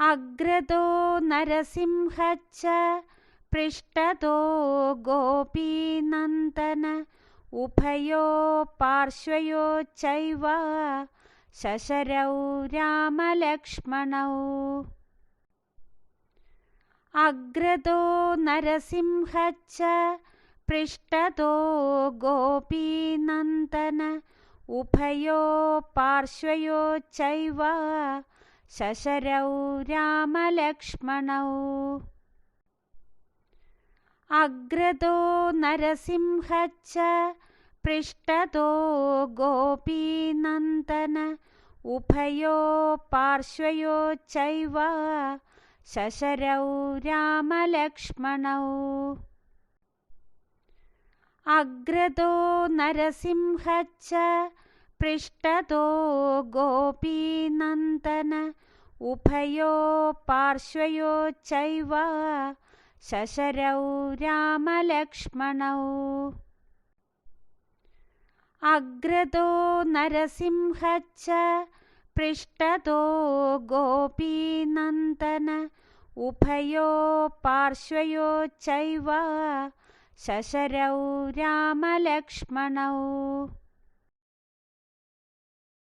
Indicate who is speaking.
Speaker 1: अग्रतो नरसिंहच्च पृष्ठतो गोपीनन्दन उभयो पार्श्वयो चैव शशरौ रामलक्ष्मणौ। अग्रतो नरसिंहच्च पृष्ठतो गोपीनन्दन उभयो पार्श्वयो चैव शशरौ रामलक्ष्मणौ। अग्रतो नरसिंहच्च पृष्ठतो गोपीनन्दन उभयो पार्श्वयो चैव शशरौ रामलक्ष्मणौ। अग्रतो नरसिंहच्च पृष्ठतो गोपीनन्दन उभयो पार्श्वयो चैव शशरौ रामलक्ष्मणौ। अग्रतो नरसिंहच्च पृष्ठतो पार्श्वयो चैव शशरौ रामलक्ष्मणौ